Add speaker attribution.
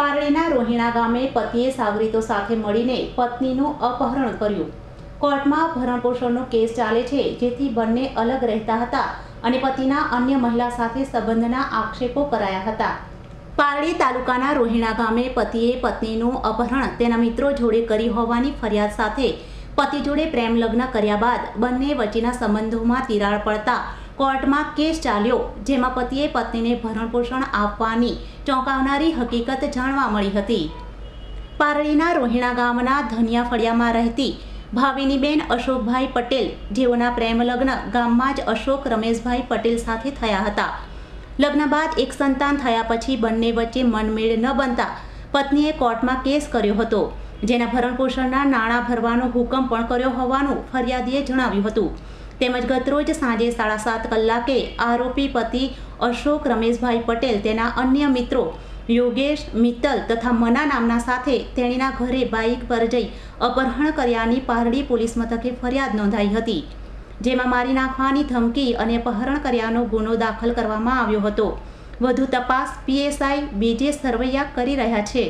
Speaker 1: પારડીના રોહિણા ગામે પતિએ સાગરીતો સાથે મળીને પત્નીનું અપહરણ કર્યું. કોર્ટમાં ભરણપોષણનો કેસ ચાલે છે, જેથી બંને અલગ રહેતા હતા અને પતિના અન્ય મહિલા સાથે સંબંધના આક્ષેપો કરાયા હતા. પારડી તાલુકાના રોહિણા ગામે પતિએ પત્નીનું અપહરણ તેના મિત્રો જોડે કરી હોવાની ફરિયાદ સાથે પતિ જોડે પ્રેમ લગ્ન કર્યા બાદ બંને વચ્ચેના સંબંધોમાં તિરાડ પડતા કોર્ટમાં કેસ ચાલ્યો, જેમાં પતિએ પત્નીને ભરણપોષણ આપવાની ચોંકાવનારી હકીકત જાણવા મળી હતી. પારડીના રોહિણા ગામના ધનિયા ફળિયામાં રહેતી ભાવિનીબેન અશોકભાઈ પટેલ જેઓના પ્રેમ લગ્ન ગામમાં જ અશોક રમેશભાઈ પટેલ સાથે થયા હતા. લગ્ન બાદ એક સંતાન થયા પછી બંને વચ્ચે મનમેળ ન બનતા પત્નીએ કોર્ટમાં કેસ કર્યો હતો, જેના ભરણપોષણના નાણાં ભરવાનો હુકમ પણ કર્યો હોવાનું ફરિયાદીએ જણાવ્યું હતું. તેમજ ગતરોજ સાંજે સાડા સાત કલાકે આરોપી પતિ અશોક રમેશભાઈ પટેલ તેના અન્ય મિત્રો યોગેશ મિત્તલ તથા મના નામના સાથે તેણીના ઘરે બાઇક પર જઈ અપહરણ કર્યાની પારડી પોલીસ મથકે ફરિયાદ નોંધાઈ હતી, જેમાં મારી નાખવાની ધમકી અને અપહરણ કર્યાનો ગુનો દાખલ કરવામાં આવ્યો હતો. વધુ તપાસ પીએસઆઈ બીજે સરવૈયા કરી રહ્યા છે.